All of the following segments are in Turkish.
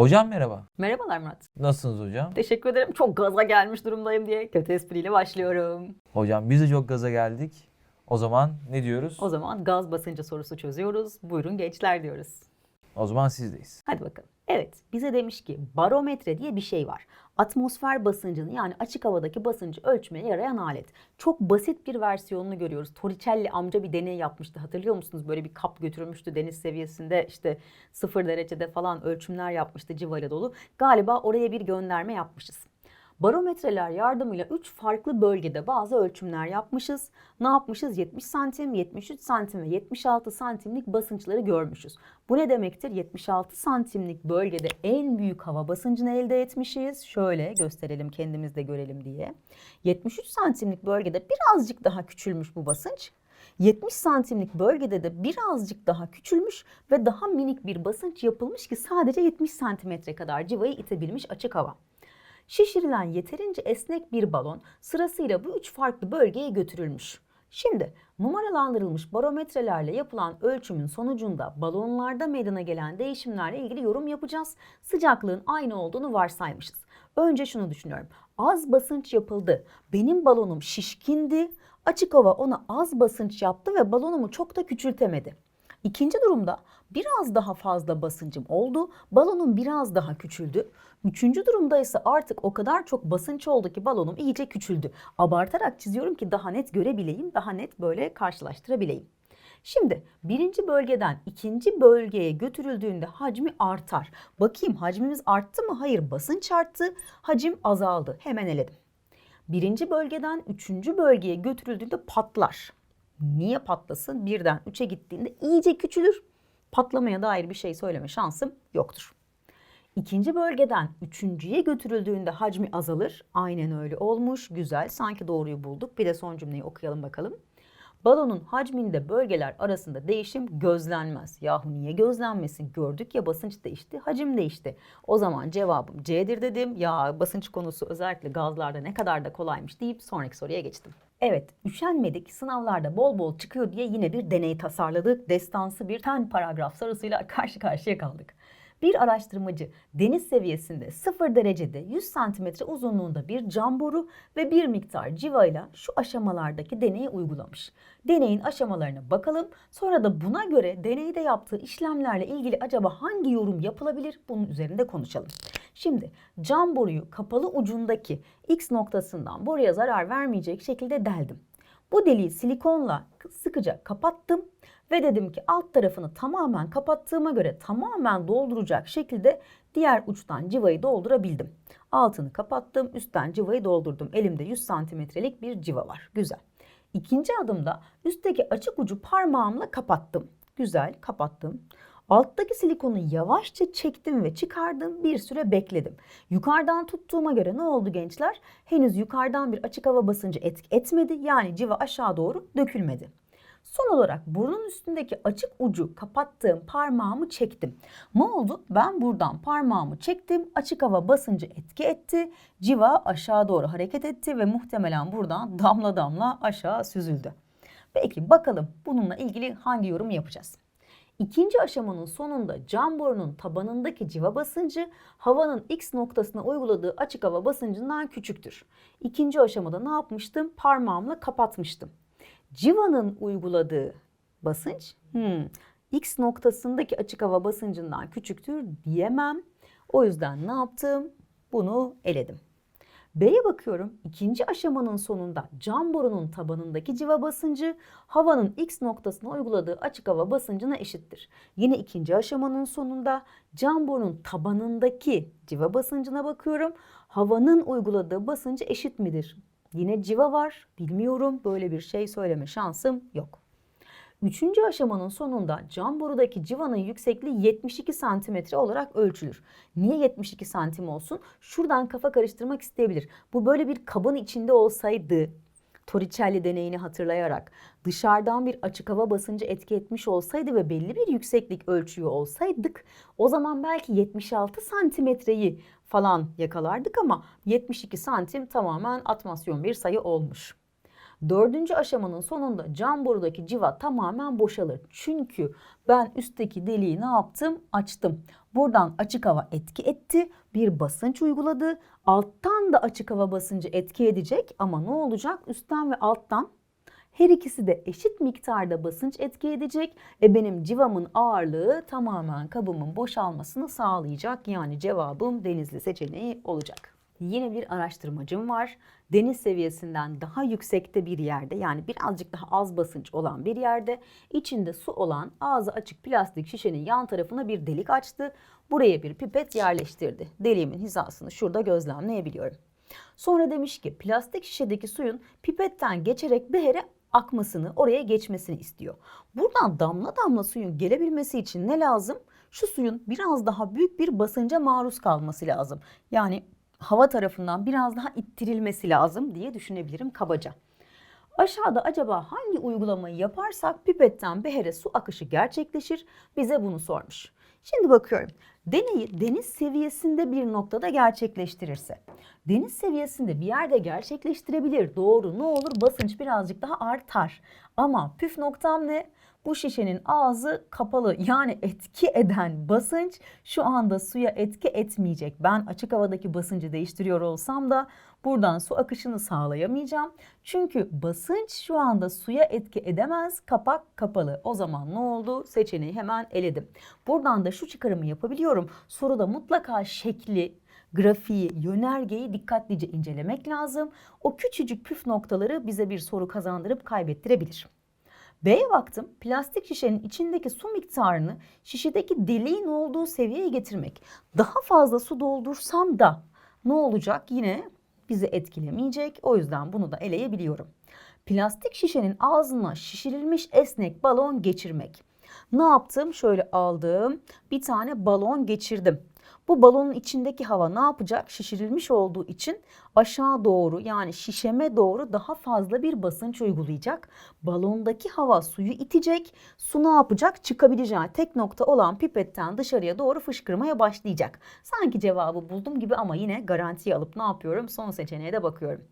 Hocam merhaba. Merhabalar Murat. Nasılsınız hocam? Teşekkür ederim. Çok gaza gelmiş durumdayım diye kötü espriyle başlıyorum. Hocam biz de çok gaza geldik. O zaman ne diyoruz? O zaman gaz basıncı sorusu çözüyoruz. Buyurun gençler diyoruz. O zaman sizdeyiz. Hadi bakalım. Evet bize demiş ki barometre diye bir şey var. Atmosfer basıncını yani açık havadaki basıncı ölçmeye yarayan alet. Çok basit bir versiyonunu görüyoruz. Torricelli amca bir deney yapmıştı. Hatırlıyor musunuz? Böyle bir kap götürmüştü deniz seviyesinde işte sıfır derecede falan ölçümler yapmıştı civayla dolu. Galiba oraya bir gönderme yapmışız. Barometreler yardımıyla 3 farklı bölgede bazı ölçümler yapmışız. Ne yapmışız? 70 santim, 73 santim ve 76 santimlik basınçları görmüşüz. Bu ne demektir? 76 santimlik bölgede en büyük hava basıncını elde etmişiz. Şöyle gösterelim kendimiz de görelim diye. 73 santimlik bölgede birazcık daha küçülmüş bu basınç. 70 santimlik bölgede de birazcık daha küçülmüş ve daha minik bir basınç yapılmış ki sadece 70 santimetre kadar civayı itebilmiş açık hava. Şişirilen yeterince esnek bir balon sırasıyla bu üç farklı bölgeye götürülmüş. Şimdi numaralandırılmış barometrelerle yapılan ölçümün sonucunda balonlarda meydana gelen değişimlerle ilgili yorum yapacağız. Sıcaklığın aynı olduğunu varsaymışız. Önce şunu düşünüyorum. Az basınç yapıldı. Benim balonum şişkindi. Açık hava ona az basınç yaptı ve balonumu çok da küçültemedi. İkinci durumda biraz daha fazla basıncım oldu. Balonum biraz daha küçüldü. Üçüncü durumda ise artık o kadar çok basınç oldu ki balonum iyice küçüldü. Abartarak çiziyorum ki daha net görebileyim, daha net böyle karşılaştırabileyim. Şimdi birinci bölgeden ikinci bölgeye götürüldüğünde hacmi artar. Bakayım hacmimiz arttı mı? Hayır basınç arttı, hacim azaldı. Hemen eledim. Birinci bölgeden üçüncü bölgeye götürüldüğünde patlar. Niye patlasın? Birden üçe gittiğinde iyice küçülür. Patlamaya dair bir şey söyleme şansım yoktur. İkinci bölgeden üçüncüye götürüldüğünde hacmi azalır. Aynen öyle olmuş. Güzel. Sanki doğruyu bulduk. Bir de son cümleyi okuyalım bakalım. Balonun hacminde bölgeler arasında değişim gözlenmez. Yahu niye gözlenmesin? Gördük ya basınç değişti, hacim değişti. O zaman cevabım C'dir dedim. Ya basınç konusu özellikle gazlarda ne kadar da kolaymış deyip sonraki soruya geçtim. Evet, üşenmedik. Sınavlarda bol bol çıkıyor diye yine bir deney tasarladık. Destansı bir tane paragraf sorusuyla karşı karşıya kaldık. Bir araştırmacı deniz seviyesinde 0 derecede 100 santimetre uzunluğunda bir cam boru ve bir miktar civayla şu aşamalardaki deneyi uygulamış. Deneyin aşamalarına bakalım. Sonra da buna göre deneyde yaptığı işlemlerle ilgili acaba hangi yorum yapılabilir bunun üzerinde konuşalım. Şimdi cam boruyu kapalı ucundaki X noktasından boruya zarar vermeyecek şekilde deldim. Bu deliği silikonla sıkıca kapattım ve dedim ki alt tarafını tamamen kapattığıma göre tamamen dolduracak şekilde diğer uçtan civayı doldurabildim. Altını kapattım, üstten civayı doldurdum. Elimde 100 santimetrelik bir civa var. Güzel. İkinci adımda üstteki açık ucu parmağımla kapattım. Güzel, kapattım. Alttaki silikonu yavaşça çektim ve çıkardım. Bir süre bekledim. Yukarıdan tuttuğuma göre ne oldu gençler? Henüz yukarıdan bir açık hava basıncı etki etmedi. Yani civa aşağı doğru dökülmedi. Son olarak burnun üstündeki açık ucu kapattığım parmağımı çektim. Ne oldu? Ben buradan parmağımı çektim. Açık hava basıncı etki etti. Civa aşağı doğru hareket etti ve muhtemelen buradan damla damla aşağı süzüldü. Peki bakalım bununla ilgili hangi yorum yapacağız? İkinci aşamanın sonunda cam borunun tabanındaki civa basıncı havanın X noktasına uyguladığı açık hava basıncından küçüktür. İkinci aşamada ne yapmıştım? Parmağımla kapatmıştım. Civanın uyguladığı basınç hmm, X noktasındaki açık hava basıncından küçüktür diyemem. O yüzden ne yaptım? Bunu eledim. B'ye bakıyorum. İkinci aşamanın sonunda cam borunun tabanındaki civa basıncı havanın X noktasına uyguladığı açık hava basıncına eşittir. Yine ikinci aşamanın sonunda cam borunun tabanındaki civa basıncına bakıyorum. Havanın uyguladığı basıncı eşit midir? Yine civa var. Bilmiyorum. Böyle bir şey söyleme şansım yok. Üçüncü aşamanın sonunda cam borudaki civanın yüksekliği 72 santimetre olarak ölçülür. Niye 72 santim olsun? Şuradan kafa karıştırmak isteyebilir. Bu böyle bir kabın içinde olsaydı Torricelli deneyini hatırlayarak dışarıdan bir açık hava basıncı etki etmiş olsaydı ve belli bir yükseklik ölçüyor olsaydık o zaman belki 76 santimetreyi falan yakalardık ama 72 santim tamamen atmasyon bir sayı olmuş. Dördüncü aşamanın sonunda cam borudaki civa tamamen boşalır. Çünkü ben üstteki deliği ne yaptım? Açtım. Buradan açık hava etki etti. Bir basınç uyguladı. Alttan da açık hava basıncı etki edecek ama ne olacak? Üstten ve alttan her ikisi de eşit miktarda basınç etki edecek. E benim civamın ağırlığı tamamen kabımın boşalmasını sağlayacak. Yani cevabım denizli seçeneği olacak. Yine bir araştırmacım var. Deniz seviyesinden daha yüksekte bir yerde yani birazcık daha az basınç olan bir yerde içinde su olan ağzı açık plastik şişenin yan tarafına bir delik açtı. Buraya bir pipet yerleştirdi. Deliğimin hizasını şurada gözlemleyebiliyorum. Sonra demiş ki plastik şişedeki suyun pipetten geçerek behere akmasını, oraya geçmesini istiyor. Buradan damla damla suyun gelebilmesi için ne lazım? Şu suyun biraz daha büyük bir basınca maruz kalması lazım. Yani hava tarafından biraz daha ittirilmesi lazım diye düşünebilirim kabaca. Aşağıda acaba hangi uygulamayı yaparsak pipetten behere su akışı gerçekleşir? Bize bunu sormuş. Şimdi bakıyorum. Deneyi deniz seviyesinde bir noktada gerçekleştirirse, deniz seviyesinde bir yerde gerçekleştirebilir. Doğru. Ne olur? Basınç birazcık daha artar. Ama püf noktam ne? Bu şişenin ağzı kapalı. Yani etki eden basınç şu anda suya etki etmeyecek. Ben açık havadaki basıncı değiştiriyor olsam da buradan su akışını sağlayamayacağım. Çünkü basınç şu anda suya etki edemez. Kapak kapalı. O zaman ne oldu? Seçeneği hemen eledim. Buradan da şu çıkarımı yapabiliyorum. Soruda mutlaka şekli, grafiği, yönergeyi dikkatlice incelemek lazım. O küçücük püf noktaları bize bir soru kazandırıp kaybettirebilir. B'ye baktım. Plastik şişenin içindeki su miktarını şişedeki deliğin olduğu seviyeye getirmek. Daha fazla su doldursam da ne olacak? Yine bizi etkilemeyecek. O yüzden bunu da eleyebiliyorum. Plastik şişenin ağzına şişirilmiş esnek balon geçirmek. Ne yaptım? Şöyle aldım. Bir tane balon geçirdim. Bu balonun içindeki hava ne yapacak? Şişirilmiş olduğu için aşağı doğru yani şişeme doğru daha fazla bir basınç uygulayacak. Balondaki hava suyu itecek. Su ne yapacak? Çıkabileceği tek nokta olan pipetten dışarıya doğru fışkırmaya başlayacak. Sanki cevabı buldum gibi ama yine garantiye alıp ne yapıyorum? Son seçeneğe de bakıyorum.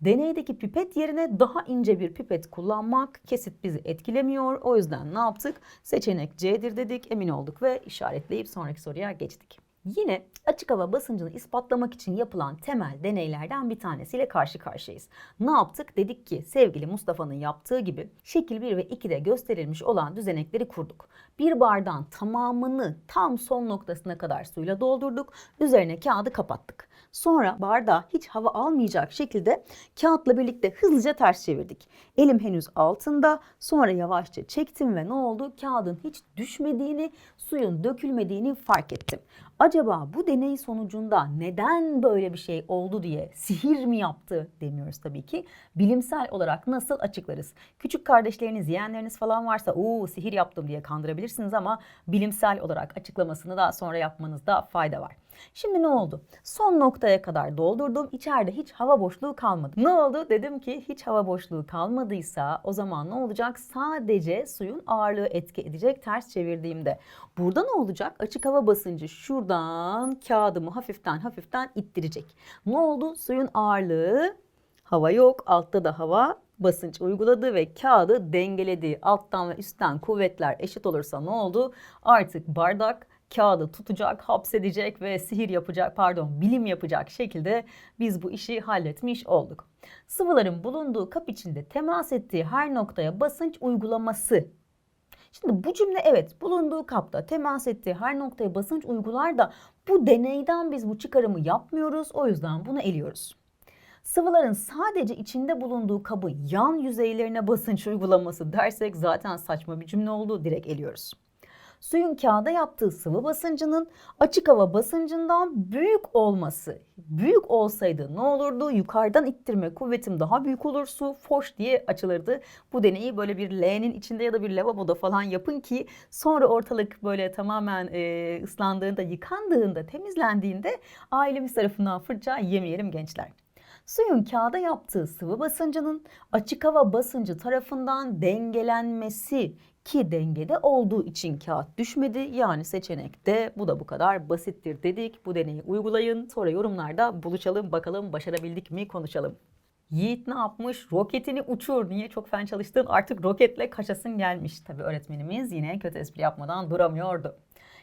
Deneydeki pipet yerine daha ince bir pipet kullanmak kesit bizi etkilemiyor. O yüzden ne yaptık? Seçenek C'dir dedik, emin olduk ve işaretleyip sonraki soruya geçtik. Yine açık hava basıncını ispatlamak için yapılan temel deneylerden bir tanesiyle karşı karşıyayız. Ne yaptık? Dedik ki sevgili Mustafa'nın yaptığı gibi şekil 1 ve 2'de gösterilmiş olan düzenekleri kurduk. Bir bardağın tamamını tam son noktasına kadar suyla doldurduk. Üzerine kağıdı kapattık. Sonra bardağı hiç hava almayacak şekilde kağıtla birlikte hızlıca ters çevirdik. Elim henüz altında. Sonra yavaşça çektim ve ne oldu? Kağıdın hiç düşmediğini, suyun dökülmediğini fark ettim. Acaba bu deney sonucunda neden böyle bir şey oldu diye sihir mi yaptı demiyoruz tabii ki. Bilimsel olarak nasıl açıklarız? Küçük kardeşleriniz, yeğenleriniz falan varsa uuu sihir yaptım diye kandırabilirsiniz ama bilimsel olarak açıklamasını da sonra yapmanızda fayda var. Şimdi ne oldu? Son noktaya kadar doldurdum. İçeride hiç hava boşluğu kalmadı. Ne oldu? Dedim ki hiç hava boşluğu kalmadıysa o zaman ne olacak? Sadece suyun ağırlığı etki edecek ters çevirdiğimde. Burada ne olacak? Açık hava basıncı şuradan kağıdımı hafiften hafiften ittirecek. Ne oldu? Suyun ağırlığı hava yok. Altta da hava basınç uyguladı ve kağıdı dengeledi. Alttan ve üstten kuvvetler eşit olursa ne oldu? Artık bardak kağıdı tutacak, hapsedecek ve sihir yapacak, pardon bilim yapacak şekilde biz bu işi halletmiş olduk. Sıvıların bulunduğu kap içinde temas ettiği her noktaya basınç uygulaması. Şimdi bu cümle evet bulunduğu kapta temas ettiği her noktaya basınç uygular da bu deneyden biz bu çıkarımı yapmıyoruz. O yüzden bunu eliyoruz. Sıvıların sadece içinde bulunduğu kabı yan yüzeylerine basınç uygulaması dersek zaten saçma bir cümle oldu. Direkt eliyoruz suyun kağıda yaptığı sıvı basıncının açık hava basıncından büyük olması. Büyük olsaydı ne olurdu? Yukarıdan ittirme kuvvetim daha büyük olur su foş diye açılırdı. Bu deneyi böyle bir leğenin içinde ya da bir lavaboda falan yapın ki sonra ortalık böyle tamamen e, ıslandığında, yıkandığında, temizlendiğinde ailemiz tarafından fırça yemeyelim gençler. Suyun kağıda yaptığı sıvı basıncının açık hava basıncı tarafından dengelenmesi ki dengede olduğu için kağıt düşmedi. Yani seçenekte bu da bu kadar basittir dedik. Bu deneyi uygulayın. Sonra yorumlarda buluşalım bakalım başarabildik mi konuşalım. Yiğit ne yapmış? Roketini uçur. Niye çok fen çalıştın? Artık roketle kaçasın gelmiş. Tabii öğretmenimiz yine kötü espri yapmadan duramıyordu.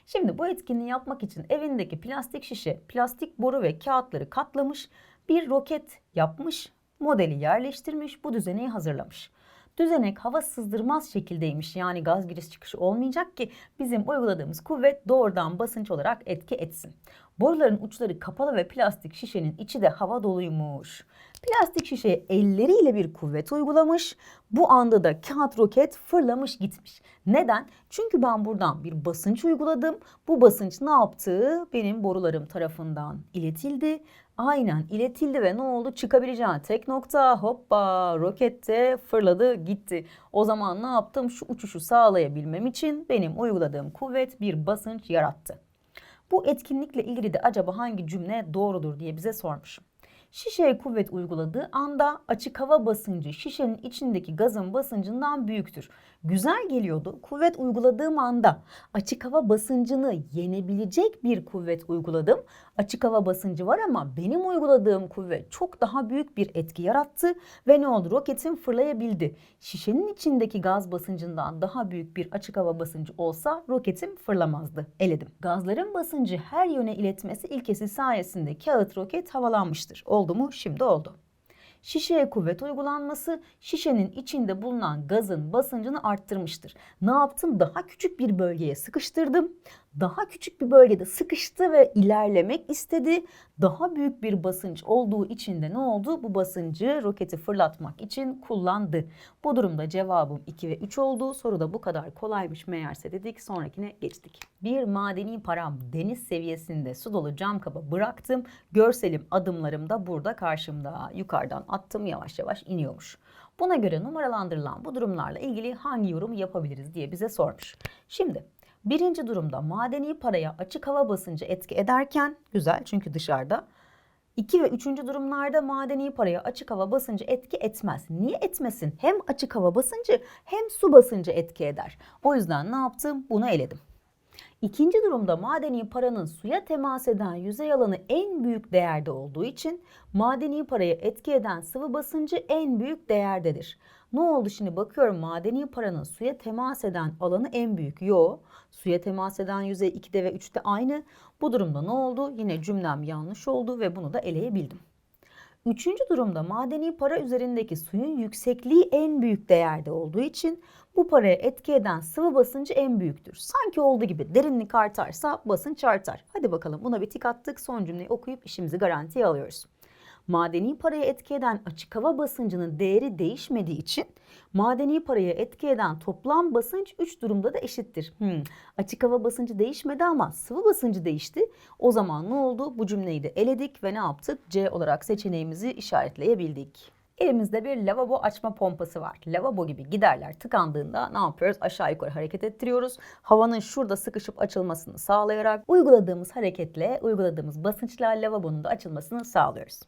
Şimdi bu etkinliği yapmak için evindeki plastik şişe, plastik boru ve kağıtları katlamış, bir roket yapmış, modeli yerleştirmiş, bu düzeneyi hazırlamış. Düzenek hava sızdırmaz şekildeymiş yani gaz giriş çıkışı olmayacak ki bizim uyguladığımız kuvvet doğrudan basınç olarak etki etsin. Boruların uçları kapalı ve plastik şişenin içi de hava doluymuş. Plastik şişeye elleriyle bir kuvvet uygulamış. Bu anda da kağıt roket fırlamış gitmiş. Neden? Çünkü ben buradan bir basınç uyguladım. Bu basınç ne yaptı? Benim borularım tarafından iletildi. Aynen iletildi ve ne oldu? Çıkabileceğin tek nokta hoppa rokette fırladı gitti. O zaman ne yaptım? Şu uçuşu sağlayabilmem için benim uyguladığım kuvvet bir basınç yarattı. Bu etkinlikle ilgili de acaba hangi cümle doğrudur diye bize sormuşum. Şişeye kuvvet uyguladığı anda açık hava basıncı şişenin içindeki gazın basıncından büyüktür. Güzel geliyordu. Kuvvet uyguladığım anda açık hava basıncını yenebilecek bir kuvvet uyguladım. Açık hava basıncı var ama benim uyguladığım kuvvet çok daha büyük bir etki yarattı ve ne oldu? Roketim fırlayabildi. Şişenin içindeki gaz basıncından daha büyük bir açık hava basıncı olsa roketim fırlamazdı. Eledim. Gazların basıncı her yöne iletmesi ilkesi sayesinde kağıt roket havalanmıştır. Oldu mu? Şimdi oldu. Şişeye kuvvet uygulanması şişenin içinde bulunan gazın basıncını arttırmıştır. Ne yaptım? Daha küçük bir bölgeye sıkıştırdım. Daha küçük bir bölgede sıkıştı ve ilerlemek istedi. Daha büyük bir basınç olduğu için de ne oldu? Bu basıncı roketi fırlatmak için kullandı. Bu durumda cevabım 2 ve 3 oldu. Soru da bu kadar kolaymış meğerse dedik. Sonrakine geçtik. Bir madeni param deniz seviyesinde su dolu cam kaba bıraktım. Görselim adımlarım da burada karşımda. Yukarıdan attım yavaş yavaş iniyormuş. Buna göre numaralandırılan bu durumlarla ilgili hangi yorum yapabiliriz diye bize sormuş. Şimdi birinci durumda madeni paraya açık hava basıncı etki ederken güzel çünkü dışarıda. İki ve üçüncü durumlarda madeni paraya açık hava basıncı etki etmez. Niye etmesin? Hem açık hava basıncı hem su basıncı etki eder. O yüzden ne yaptım? Bunu eledim. İkinci durumda madeni paranın suya temas eden yüzey alanı en büyük değerde olduğu için madeni paraya etki eden sıvı basıncı en büyük değerdedir. Ne oldu şimdi bakıyorum madeni paranın suya temas eden alanı en büyük. Yo suya temas eden yüzey 2'de ve 3'te aynı. Bu durumda ne oldu? Yine cümlem yanlış oldu ve bunu da eleyebildim. Üçüncü durumda madeni para üzerindeki suyun yüksekliği en büyük değerde olduğu için bu paraya etki eden sıvı basıncı en büyüktür. Sanki olduğu gibi derinlik artarsa basınç artar. Hadi bakalım buna bir tik attık. Son cümleyi okuyup işimizi garantiye alıyoruz. Madeni paraya etki eden açık hava basıncının değeri değişmediği için madeni paraya etki eden toplam basınç 3 durumda da eşittir. Hmm, açık hava basıncı değişmedi ama sıvı basıncı değişti. O zaman ne oldu? Bu cümleyi de eledik ve ne yaptık? C olarak seçeneğimizi işaretleyebildik. Elimizde bir lavabo açma pompası var. Lavabo gibi giderler tıkandığında ne yapıyoruz? Aşağı yukarı hareket ettiriyoruz. Havanın şurada sıkışıp açılmasını sağlayarak uyguladığımız hareketle, uyguladığımız basınçla lavabonun da açılmasını sağlıyoruz.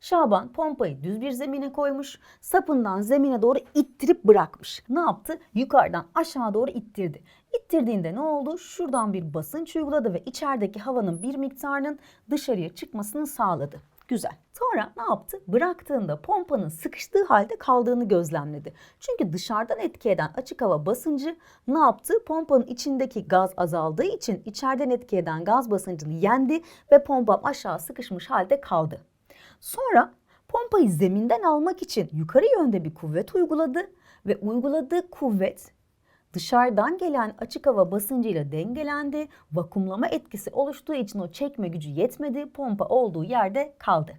Şaban pompayı düz bir zemine koymuş, sapından zemine doğru ittirip bırakmış. Ne yaptı? Yukarıdan aşağı doğru ittirdi. İttirdiğinde ne oldu? Şuradan bir basınç uyguladı ve içerideki havanın bir miktarının dışarıya çıkmasını sağladı. Güzel. Sonra ne yaptı? Bıraktığında pompanın sıkıştığı halde kaldığını gözlemledi. Çünkü dışarıdan etki eden açık hava basıncı ne yaptı? Pompanın içindeki gaz azaldığı için içeriden etki eden gaz basıncını yendi ve pompa aşağı sıkışmış halde kaldı. Sonra pompayı zeminden almak için yukarı yönde bir kuvvet uyguladı ve uyguladığı kuvvet dışarıdan gelen açık hava basıncıyla dengelendi. Vakumlama etkisi oluştuğu için o çekme gücü yetmedi. Pompa olduğu yerde kaldı.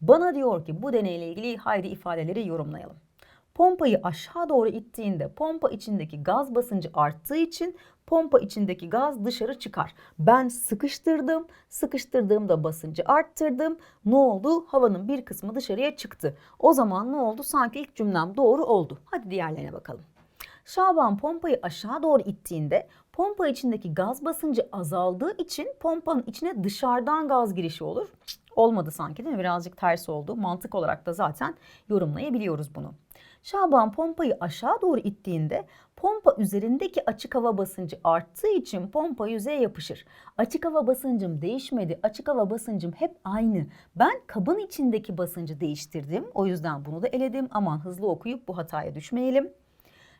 Bana diyor ki bu deneyle ilgili haydi ifadeleri yorumlayalım. Pompayı aşağı doğru ittiğinde pompa içindeki gaz basıncı arttığı için pompa içindeki gaz dışarı çıkar. Ben sıkıştırdım, sıkıştırdığımda basıncı arttırdım. Ne oldu? Havanın bir kısmı dışarıya çıktı. O zaman ne oldu? Sanki ilk cümlem doğru oldu. Hadi diğerlerine bakalım. Şaban pompayı aşağı doğru ittiğinde pompa içindeki gaz basıncı azaldığı için pompanın içine dışarıdan gaz girişi olur. Olmadı sanki değil mi? Birazcık ters oldu. Mantık olarak da zaten yorumlayabiliyoruz bunu. Şaban pompayı aşağı doğru ittiğinde Pompa üzerindeki açık hava basıncı arttığı için pompa yüzeye yapışır. Açık hava basıncım değişmedi. Açık hava basıncım hep aynı. Ben kabın içindeki basıncı değiştirdim. O yüzden bunu da eledim. Aman hızlı okuyup bu hataya düşmeyelim.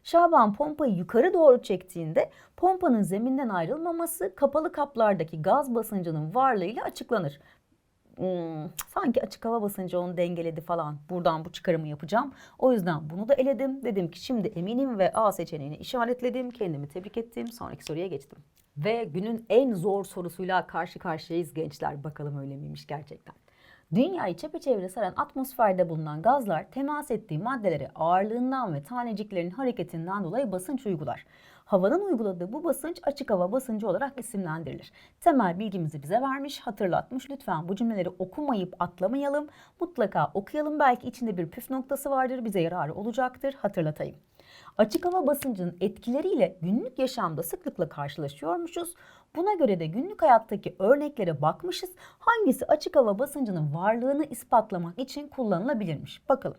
Şaban pompayı yukarı doğru çektiğinde pompanın zeminden ayrılmaması kapalı kaplardaki gaz basıncının varlığıyla açıklanır. Hmm, sanki açık hava basıncı onu dengeledi falan. Buradan bu çıkarımı yapacağım. O yüzden bunu da eledim. Dedim ki şimdi eminim ve A seçeneğini işaretledim. Kendimi tebrik ettim. Sonraki soruya geçtim. Ve günün en zor sorusuyla karşı karşıyayız gençler. Bakalım öyle miymiş gerçekten. Dünyayı çepeçevre saran atmosferde bulunan gazlar temas ettiği maddelere ağırlığından ve taneciklerin hareketinden dolayı basınç uygular. Havanın uyguladığı bu basınç açık hava basıncı olarak isimlendirilir. Temel bilgimizi bize vermiş, hatırlatmış. Lütfen bu cümleleri okumayıp atlamayalım. Mutlaka okuyalım. Belki içinde bir püf noktası vardır. Bize yararı olacaktır. Hatırlatayım. Açık hava basıncının etkileriyle günlük yaşamda sıklıkla karşılaşıyormuşuz. Buna göre de günlük hayattaki örneklere bakmışız. Hangisi açık hava basıncının varlığını ispatlamak için kullanılabilirmiş? Bakalım.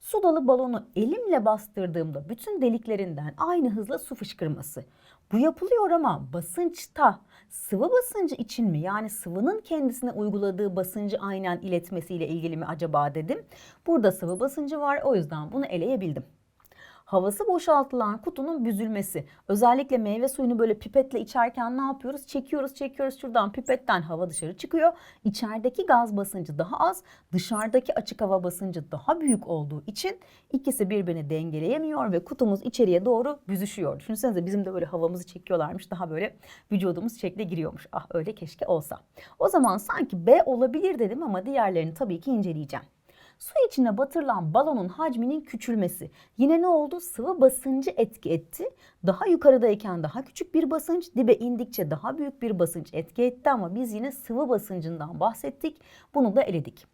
Su dolu balonu elimle bastırdığımda bütün deliklerinden aynı hızla su fışkırması. Bu yapılıyor ama basınçta sıvı basıncı için mi yani sıvının kendisine uyguladığı basıncı aynen iletmesiyle ilgili mi acaba dedim. Burada sıvı basıncı var o yüzden bunu eleyebildim. Havası boşaltılan kutunun büzülmesi. Özellikle meyve suyunu böyle pipetle içerken ne yapıyoruz? Çekiyoruz, çekiyoruz şuradan pipetten hava dışarı çıkıyor. İçerideki gaz basıncı daha az, dışarıdaki açık hava basıncı daha büyük olduğu için ikisi birbirini dengeleyemiyor ve kutumuz içeriye doğru büzüşüyor. Düşünsenize bizim de böyle havamızı çekiyorlarmış. Daha böyle vücudumuz şekle giriyormuş. Ah öyle keşke olsa. O zaman sanki B olabilir dedim ama diğerlerini tabii ki inceleyeceğim. Su içine batırılan balonun hacminin küçülmesi. Yine ne oldu? Sıvı basıncı etki etti. Daha yukarıdayken daha küçük bir basınç, dibe indikçe daha büyük bir basınç etki etti ama biz yine sıvı basıncından bahsettik. Bunu da eledik.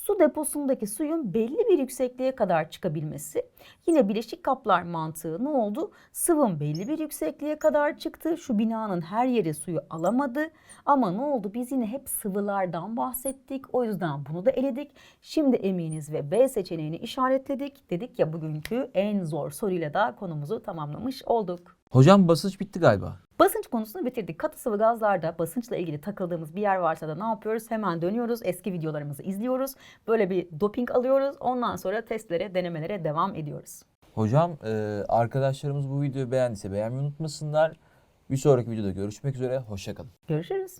Su deposundaki suyun belli bir yüksekliğe kadar çıkabilmesi. Yine bileşik kaplar mantığı ne oldu? Sıvın belli bir yüksekliğe kadar çıktı. Şu binanın her yeri suyu alamadı. Ama ne oldu? Biz yine hep sıvılardan bahsettik. O yüzden bunu da eledik. Şimdi eminiz ve B seçeneğini işaretledik. Dedik ya bugünkü en zor soruyla da konumuzu tamamlamış olduk. Hocam basınç bitti galiba. Basınç konusunu bitirdik. Katı sıvı gazlarda basınçla ilgili takıldığımız bir yer varsa da ne yapıyoruz? Hemen dönüyoruz. Eski videolarımızı izliyoruz. Böyle bir doping alıyoruz. Ondan sonra testlere, denemelere devam ediyoruz. Hocam e, arkadaşlarımız bu videoyu beğendiyse beğenmeyi unutmasınlar. Bir sonraki videoda görüşmek üzere. Hoşçakalın. Görüşürüz.